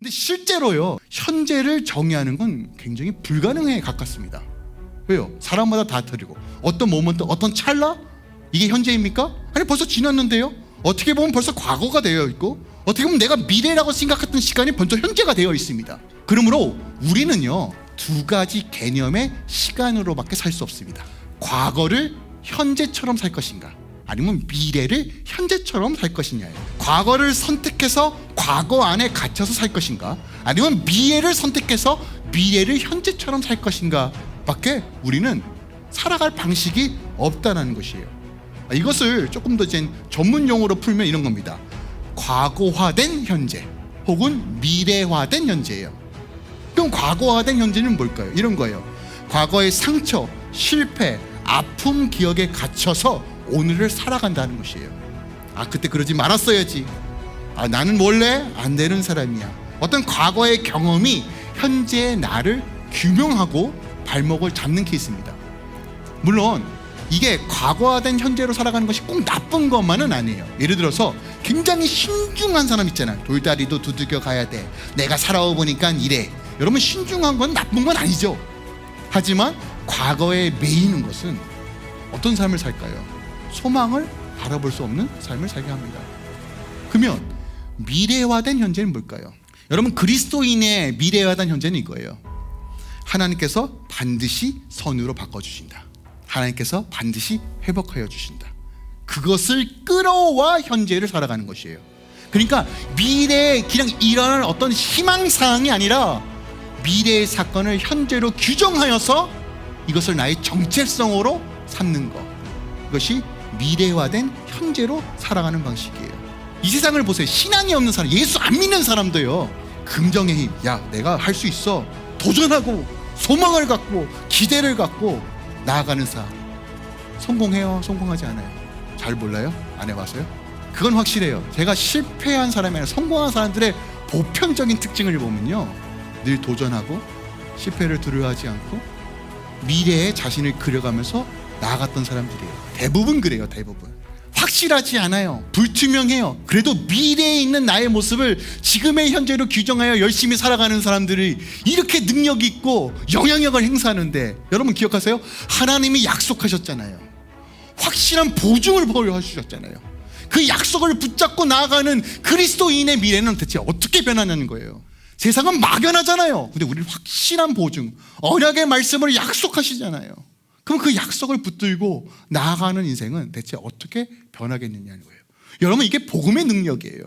근데 실제로요, 현재를 정의하는 건 굉장히 불가능에 가깝습니다. 왜요? 사람마다 다 틀리고 어떤 모먼트, 어떤 찰나 이게 현재입니까? 아니 벌써 지났는데요. 어떻게 보면 벌써 과거가 되어 있고 어떻게 보면 내가 미래라고 생각했던 시간이 벌써 현재가 되어 있습니다. 그러므로 우리는요 두 가지 개념의 시간으로밖에 살 수 없습니다. 과거를 현재처럼 살 것인가? 아니면 미래를 현재처럼 살 것이냐예요. 과거를 선택해서 과거 안에 갇혀서 살 것인가? 아니면 미래를 선택해서 미래를 현재처럼 살 것인가? 밖에 우리는 살아갈 방식이 없다는 것이에요. 아, 이것을 조금 더 전문 용어로 풀면 이런 겁니다. 과거화된 현재 혹은 미래화된 현재예요. 그럼 과거화된 현재는 뭘까요? 이런 거예요. 과거의 상처, 실패, 아픔 기억에 갇혀서 오늘을 살아간다는 것이에요. 아 그때 그러지 말았어야지. 아 나는 원래 안 되는 사람이야. 어떤 과거의 경험이 현재의 나를 규명하고 발목을 잡는 케이스입니다. 물론 이게 과거화된 현재로 살아가는 것이 꼭 나쁜 것만은 아니에요. 예를 들어서 굉장히 신중한 사람 있잖아요. 돌다리도 두들겨 가야 돼. 내가 살아오 보니까 이래. 여러분 신중한 건 나쁜 건 아니죠. 하지만 과거에 매이는 것은 어떤 삶을 살까요? 소망을 바라볼 수 없는 삶을 살게 합니다. 그러면 미래화된 현재는 뭘까요? 여러분 그리스도인의 미래화된 현재는 이거예요. 하나님께서 반드시 선으로 바꿔주신다. 하나님께서 반드시 회복하여 주신다. 그것을 끌어와 현재를 살아가는 것이에요. 그러니까 미래에 그냥 일어날 어떤 희망사항이 아니라 미래의 사건을 현재로 규정하여서 이것을 나의 정체성으로 삼는 것. 이것이 미래화된 현재로 살아가는 방식이에요. 이 세상을 보세요. 신앙이 없는 사람, 예수 안 믿는 사람도요. 긍정의 힘. 야, 내가 할 수 있어. 도전하고 소망을 갖고 기대를 갖고 나아가는 삶. 성공해요? 성공하지 않아요? 잘 몰라요? 안 해봤어요? 그건 확실해요. 제가 실패한 사람이 아니라 성공한 사람들의 보편적인 특징을 보면요. 늘 도전하고 실패를 두려워하지 않고 미래에 자신을 그려가면서 나아갔던 사람들이에요. 대부분 그래요, 대부분. 확실하지 않아요. 불투명해요. 그래도 미래에 있는 나의 모습을 지금의 현재로 규정하여 열심히 살아가는 사람들이 이렇게 능력 있고 영향력을 행사하는데 여러분 기억하세요? 하나님이 약속하셨잖아요. 확실한 보증을 보여주셨잖아요. 그 약속을 붙잡고 나아가는 그리스도인의 미래는 대체 어떻게 변하냐는 거예요. 세상은 막연하잖아요. 근데 우리는 확실한 보증, 언약의 말씀을 약속하시잖아요. 그럼 그 약속을 붙들고 나아가는 인생은 대체 어떻게 변하겠느냐는 거예요. 여러분 이게 복음의 능력이에요.